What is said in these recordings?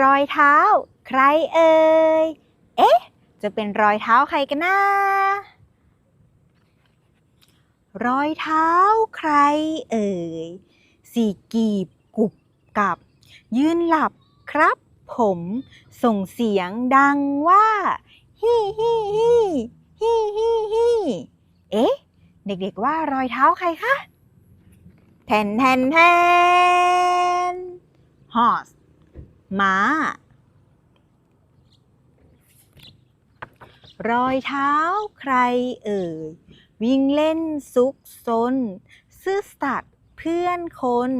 รอยเท้า ใครเอ่ย เอ๊ะ จะเป็นรอยเท้าใครกันนะ รอยเท้าใครเอ่ย สี่กีบกุบกับ ยืนหลับครับผมส่งเสียงดังว่าฮี่ฮี่ฮี่ฮี่ฮี่ฮี่เอ๊ะ เด็กๆว่ารอยเท้าใครคะแทนแทนแทน horse ม้า รอยเท้าใครเอ่ย วิ่งเล่นซุกซน ซื่อสัตย์เพื่อนคน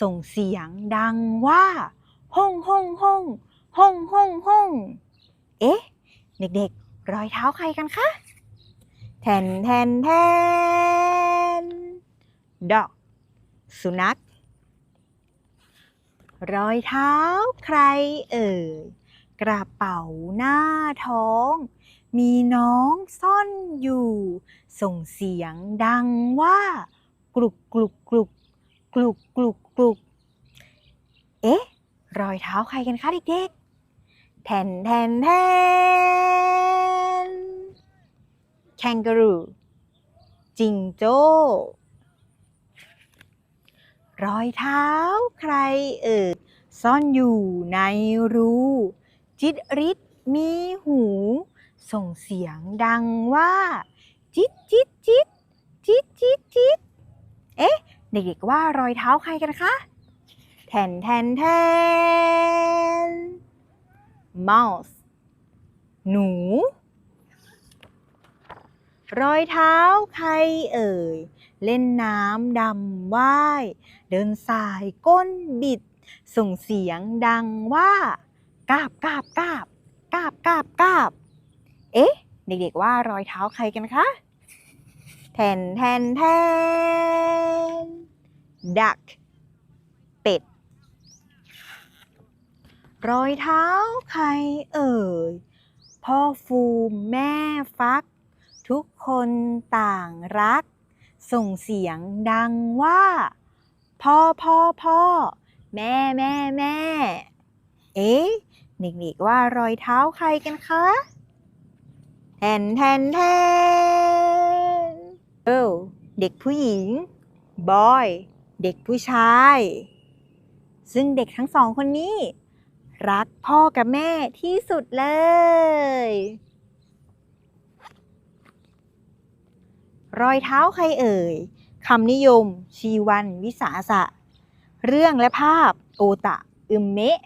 ส่งเสียงดังว่าห้องห้องห้องห้องห้องห้องเอ๊ะ เด็กๆ รอยเท้าใครกันคะแทนแทนแทน dog สุนัข รอยเท้าใครเอ่ย กระเป๋าหน้าท้อง มีน้องซ่อนอยู่ ส่งเสียงดังว่า กลุกกลุกกลุกกลุกกลุกกลุกเอ๊ะ รอยเท้าใครกันคะเด็กๆ แทนแทนแทน แคนการูจิงโจ้ รอยเท้าใครเอ่ยซ่อนอยู่ในรูจิตริดมีหู ส่งเสียงดังว่า จิตจิตจิตจิตจิตจิตเอ๊ะ เด็กๆว่ารอยเท้าใครกันคะแทนแทนแทน mouse หนู รอยเท้าใครเอ่ย เล่นน้ำดำว่าย เดินสายก้นบิด ส่งเสียงดังว่ากาบกาบกาบกาบกาบกาบเอ๊ะ เด็กๆว่ารอยเท้าใครกันคะแทนแทนแทน duck เป็ด รอยเท้าใครเอ่ย พ่อฟูมแม่ฟัก ทุกคนต่างรัก ส่งเสียงดังว่า พ่อพ่อพ่อแม่แม่แม่เอ๊ะเด็กๆว่ารอยเท้าใครกันคะแทนแทนแทนเออเด็กผู้หญิงบอยเด็กผู้ชาย ซึ่งเด็กทั้งสองคนนี้ รักพ่อกับแม่ที่สุดเลย รอยเท้าใครเอ่ยคำนิยม ชีวัน วิสาสะ เรื่องและภาพ โอตะ อึมเมะ